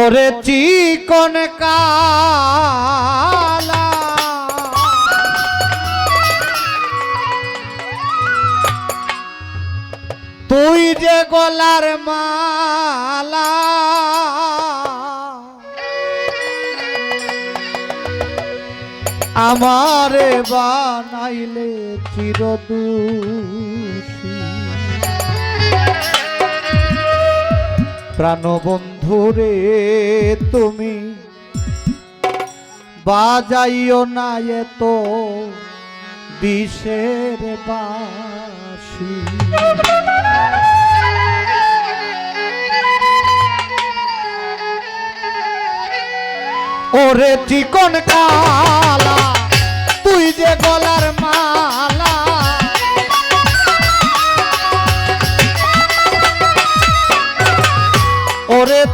ওরে চিকন কালা। তুই যে গলার মালা। আমারে বানাইলে চিরদূষী প্রাণবন্ধুরে তুমি। বাজাইও না এত বিষের বাসি। ওরে চিকন কালা তুই যে গলার মালা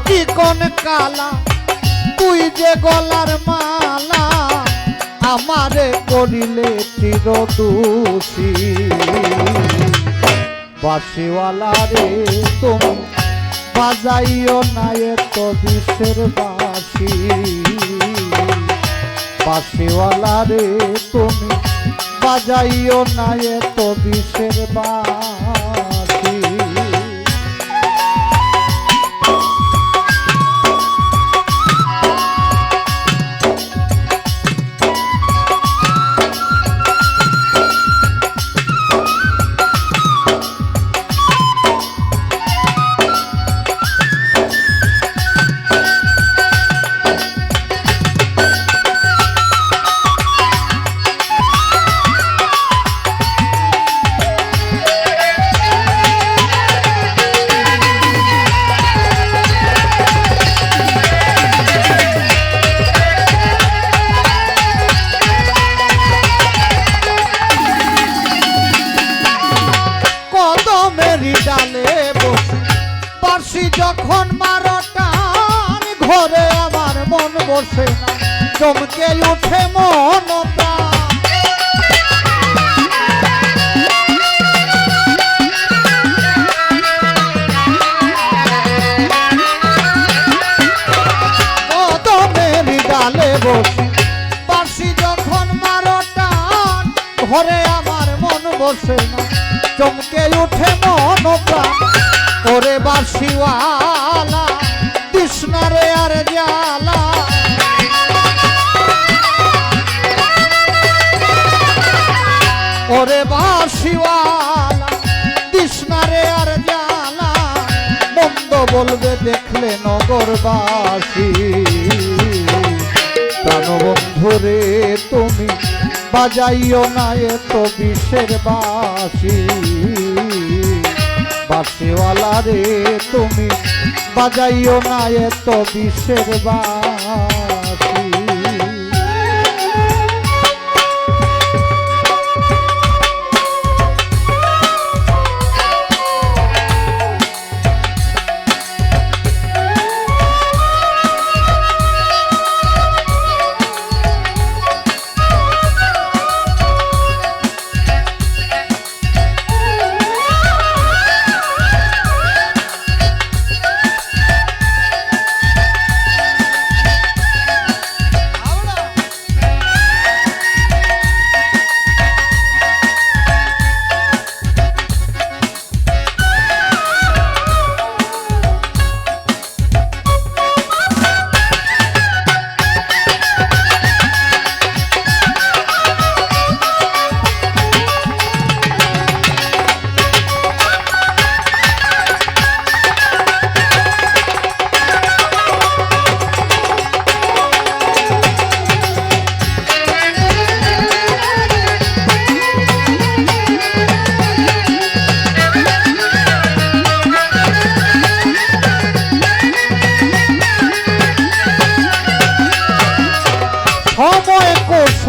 চিকন কালা, তুই যে গলার মালা, আমারে করিলে চিরদূষী। বাসিওয়ালা রে তুমি, বাজাইও না এত বিষের বাসি বাসিওয়ালা রে তুমি, বাজাইও না এত বিষের বাসি কদমেরই ডালে বসে। পার্সি যখন মারো ঘরে আমার মন বসে চমকে উঠে মন বসে না। চমকে উঠে মন প্রাণ। ওরে বাসিওয়ালা কৃষ্ণারে আর জালা ওরে বাসিওয়ালা কৃষ্ণারে আর জালা মন্দ বলবে দেখলে নগরবাসী। প্রাণবন্ধুরে তুমি বাজাইও না এত বিশ্বের বাসি বাসিওয়ালা রে তুমি বাজাইও না এত বিশ্বের বাসি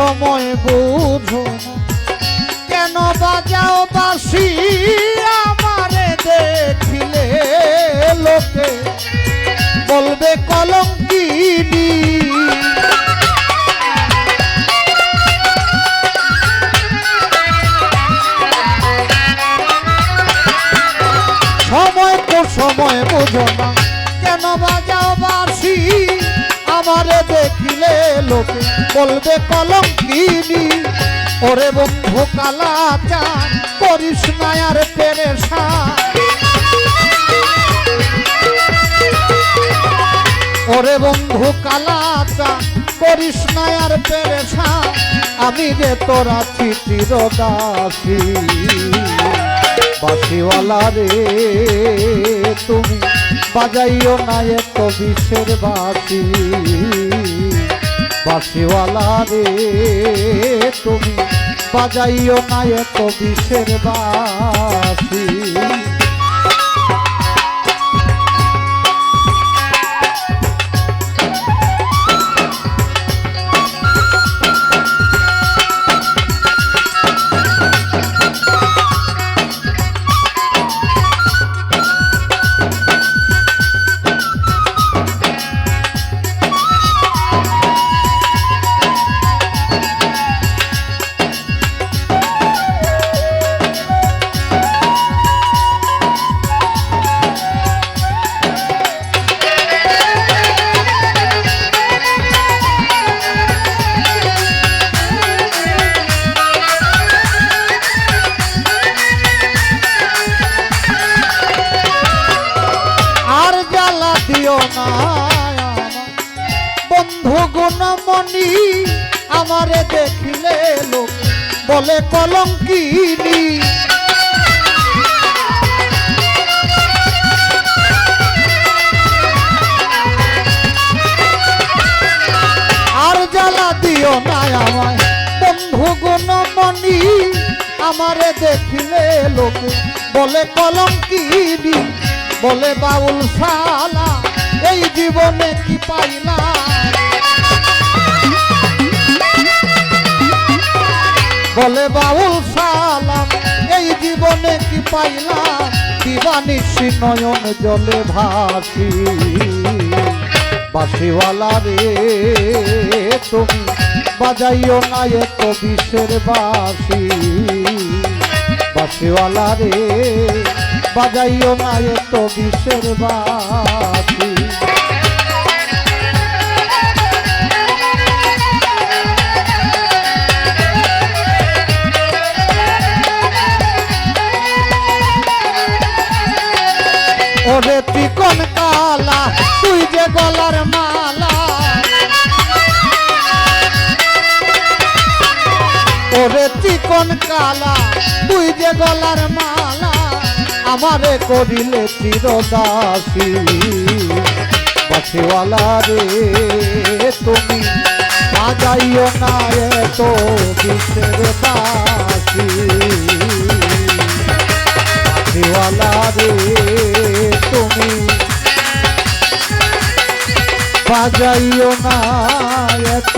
সময় বুঝো। কেন বাজাও বাসি আমারে দেখিলে লোকে? বলবে কলঙ্কিনী লোকে বলবে কলঙ্কিনী। ওরে বন্ধু কালা চান করিস না আর পেরেশা ওরে বন্ধু কালা চান করিস না আর পেরেশা আমি রে তোরা চিঠির দাসী বাসিওয়ালা রে, তুমি বাজাইও না এত বিষের বাসি বাসিওয়ালা রে তুমি বাজাইও না এত বিষের বাসি গুণমণি, আমারে দেখিলে লোক বলে কলঙ্কিনী। আর জ্বালা দিও না আমায়, বন্ধু গুণমণি, আমারে দেখিলে লোকে বলে কলঙ্কিনী। বলে বাউল শালা, এই জীবনে কি পাইলা? বলে, বাউল সালাম, এই জীবনে কি পাইলাম? দিবানিসি নয়ন জলে ভাসি। বাসিওয়ালা রে, তুমি বাজাইও না এত বিষের বাসি বাসিওয়ালা রে, বাজাইও না এত বিষের বাসি গলার মালা ওরে চিকন কালা, তুই যে গলার মালা, আমারে করিলে চিরদাসী। বাসিওয়ালা রে, তুমি বাজাইও না এত বিষের বাসি বাসিওয়ালা রে বাজাইও না এত